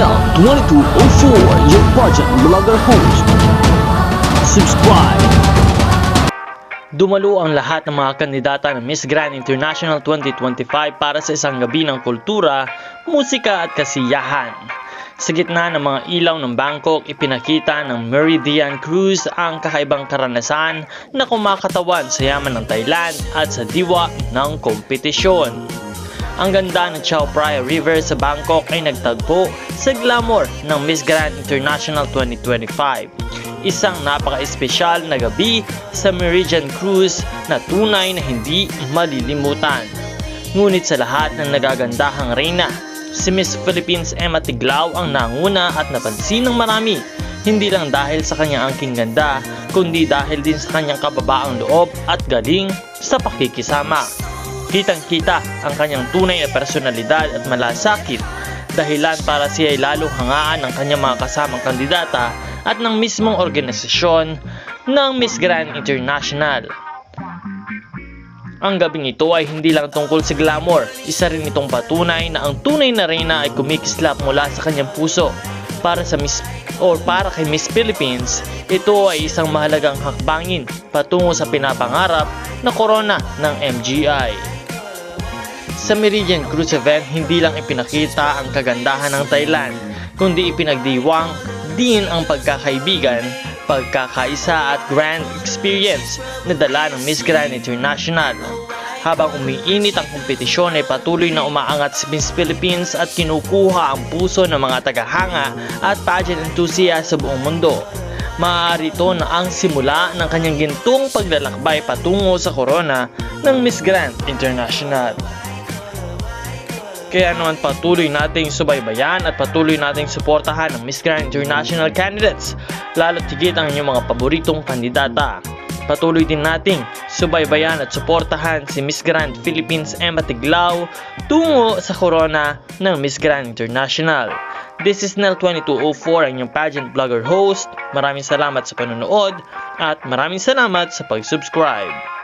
Snell 2204, your pageant blogger host. Subscribe. Dumalo ang lahat ng mga kandidata ng Miss Grand International 2025 para sa isang gabi ng kultura, musika at kasiyahan. Sa gitna ng mga ilaw ng Bangkok, ipinakita ng Meridian Cruise ang kakaibang karanasan na kumakatawan sa yaman ng Thailand at sa diwa ng kompetisyon. Ang ganda ng Chao Phraya River sa Bangkok ay nagtagpo sa glamour ng Miss Grand International 2025. Isang napaka-espesyal na gabi sa Meridian Cruise na tunay na hindi malilimutan. Ngunit sa lahat ng nagagandahang reyna, si Miss Philippines Emma Tiglao ang nanguna at napansin ng marami. Hindi lang dahil sa kanyang angking ganda, kundi dahil din sa kanyang kababaang loob at galing sa pakikisama. Kitang-kita ang kanyang tunay na personalidad at malasakit dahilan para siya ay lalong hangaan ng kanyang mga kasamang kandidata at ng mismong organisasyon ng Miss Grand International. Ang gabing ito ay hindi lang tungkol sa glamour, isa rin itong patunay na ang tunay na reyna ay kumikislap mula sa kanyang puso. Para sa Miss or para kay Miss Philippines, ito ay isang mahalagang hakbangin patungo sa pinapangarap na korona ng MGI. Sa Meridian Cruise event, hindi lang ipinakita ang kagandahan ng Thailand, kundi ipinagdiwang din ang pagkakaibigan, pagkakaisa at grand experience na dala ng Miss Grand International. Habang umiinit ang kompetisyon ay patuloy na umaangat si Miss Philippines at kinukuha ang puso ng mga tagahanga at pageant enthusiast sa buong mundo. Maaari ito na ang simula ng kanyang gintong paglalakbay patungo sa corona ng Miss Grand International. Kaya naman patuloy nating subaybayan at patuloy nating suportahan ang Miss Grand International candidates, lalo't higit ang inyong mga paboritong kandidata. Patuloy din nating subaybayan at suportahan si Miss Grand Philippines Emma Tiglao tungo sa corona ng Miss Grand International. This is Nel2204, ang inyong pageant blogger host. Maraming salamat sa panonood at maraming salamat sa pag-subscribe.